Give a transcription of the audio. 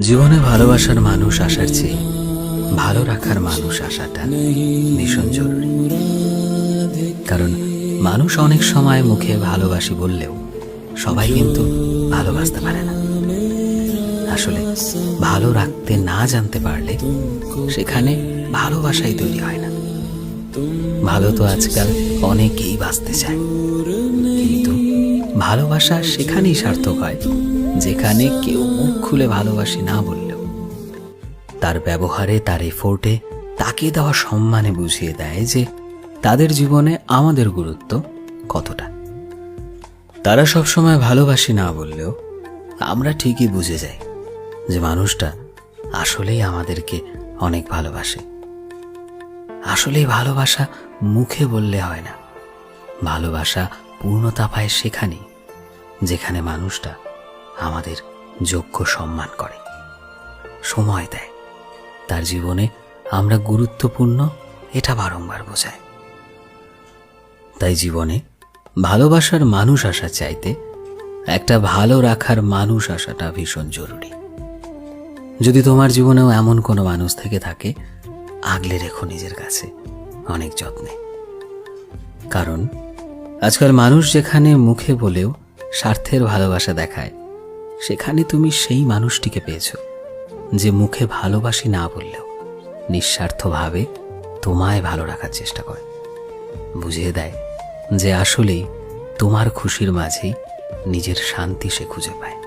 জীবনে ভালোবাসার মানুষ আসার চেয়ে ভালো রাখার মানুষ আসাটা ভীষণ জরুরি। কারণ মানুষ অনেক সময় মুখে ভালোবাসি বললেও সবাই কিন্তু ভালোবাসতে পারে না। আসলে ভালো রাখতে না জানতে পারলে সেখানে ভালোবাসাই তৈরি হয় না। ভালো তো আজকাল অনেকেই বাঁচতে চায়। কিন্তু ভালোবাসা সেখানেই সার্থক হয়। যেখানে কেউ মুখ খুলে ভালোবাসি না বললেও। তার ব্যবহারে, তার এফোর্টে তাকে দেওয়া সম্মানে বুঝিয়ে দেয় যে তাদের জীবনে আমাদের গুরুত্ব কতটা। তারা সবসময় ভালোবাসি না বললেও আমরা ঠিকই বুঝে যাই যে মানুষটা আসলেই আমাদেরকে অনেক ভালোবাসে। আসলেই ভালোবাসা মুখে বললে হয় না। ভালোবাসা পূর্ণতা পায় সেখানেই, যেখানে মানুষটা আমাদের যোগ্য সম্মান করে। সময় দেয়। তার জীবনে আমরা গুরুত্বপূর্ণ এটা বারংবার বোঝায়। তাই জীবনে ভালোবাসার মানুষ আসা চাইতে একটা ভালো রাখার মানুষ আসাটা ভীষণ জরুরি। যদি তোমার জীবনেও এমন কোনো মানুষ থেকে থাকে, আগলে রেখো নিজের কাছে অনেক যত্নে। কারণ আজকাল মানুষ যেখানে মুখে বলেও স্বার্থের ভালোবাসা দেখায় সেখানে তুমি সেই মানুষটিকে পেয়েছ, যে মুখে ভালোবাসি না বললেও নিঃস্বার্থভাবে তোমায় ভালো রাখার চেষ্টা করে। বুঝিয়ে দেয় যে আসলেই তোমার খুশির মাঝেই নিজের শান্তি সে খুঁজে পায়।